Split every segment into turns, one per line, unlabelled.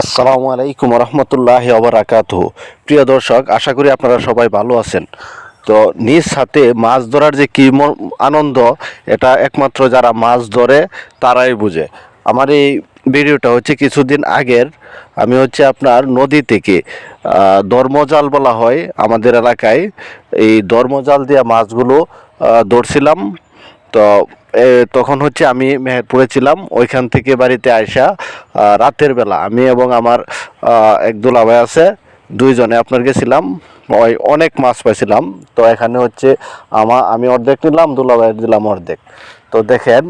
আসসালামু আলাইকুম রহমতুল্লাহ অবরাকাত প্রিয় দর্শক, আশা করি আপনারা সবাই ভালো আছেন। তো নিজ হাতে মাছ ধরার যে কী আনন্দ, এটা একমাত্র যারা মাছ ধরে, তারাই বুঝে। আমার এই ভিডিওটা হচ্ছে কিছুদিন আগের। আমি হচ্ছে আপনার নদী থেকে ধর্মজাল বলা হয় আমাদের এলাকায়। এই ধর্মজাল দিয়ে মাছগুলো ধরছিলাম। তো তখন হচ্ছে আমি মেহেরপুরে ছিলাম, ওইখান থেকে বাড়িতে আসা রাতের বেলা আমি এবং আমার এক দুলাভাই আছে, দুইজনে আপনার গেছিলাম, ওই অনেক মাছ পাইছিলাম, তো এখানে হচ্ছে আমা, আমি অর্ধেক নিলাম, দুলাভাই দিলাম অর্ধেক। তো দেখেন,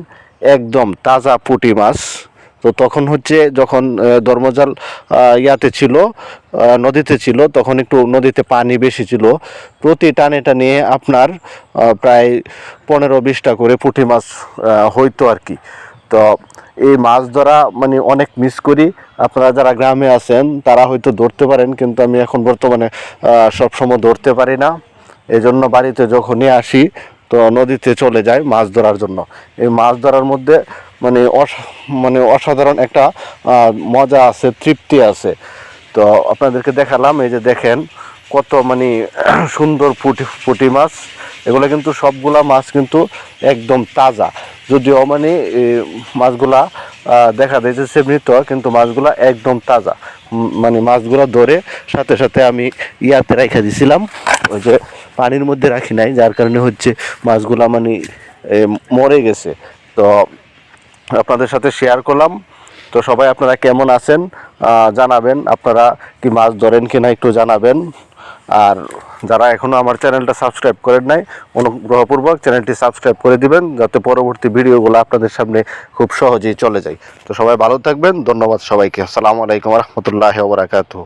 একদম তাজা পুটি মাছ। তো তখন হচ্ছে যখন ধর্মজাল ইয়াতে ছিল নদীতে ছিল, তখন একটু নদীতে পানি বেশি ছিল। প্রতি টানে টানে আপনার প্রায় পনেরো বিশটা করে পুঁটি মাছ হইতো আর কি। তো এই মাছ ধরা মানে অনেক মিস করি। আপনারা যারা গ্রামে আছেন, তারা হয়তো ধরতে পারেন, কিন্তু আমি এখন বর্তমানে সবসময় ধরতে পারি না। এই জন্য বাড়িতে যখনই আসি, তো নদীতে চলে যায় মাছ ধরার জন্য। এই মাছ ধরার মধ্যে মানে মানে অসাধারণ একটা মজা আছে, তৃপ্তি আছে। তো আপনাদেরকে দেখালাম, এই যে দেখেন কত মানে সুন্দর পুটি পুটি মাছ। এগুলো কিন্তু সবগুলা মাছ কিন্তু একদম তাজা। যদিও মানে মাছগুলা দেখা দিয়েছে মৃত কিন্তু মাছগুলা একদম তাজা। মানে মাছগুলা ধরে সাথে সাথে আমি ইয়াতে রেখে দিছিলাম। ওই যে পানির মধ্যে রাখি নাই, যার কারণে হচ্ছে মাছগুলা মানে মরে গেছে। তো আপনাদের সাথে শেয়ার করলাম। তো সবাই আপনারা কেমন আছেন জানাবেন। আপনারা কি মাছ ধরেন কি না একটু জানাবেন। আর যারা এখনও আমার চ্যানেলটা সাবস্ক্রাইব করেন নাই, অনুগ্রহপূর্বক চ্যানেলটি সাবস্ক্রাইব করে দিবেন, যাতে পরবর্তী ভিডিওগুলো আপনাদের সামনে খুব সহজেই চলে যায়। তো সবাই ভালো থাকবেন, ধন্যবাদ সবাইকে। আসসালামু আলাইকুম রহমতুল্লাহ ওবরাকাতুহ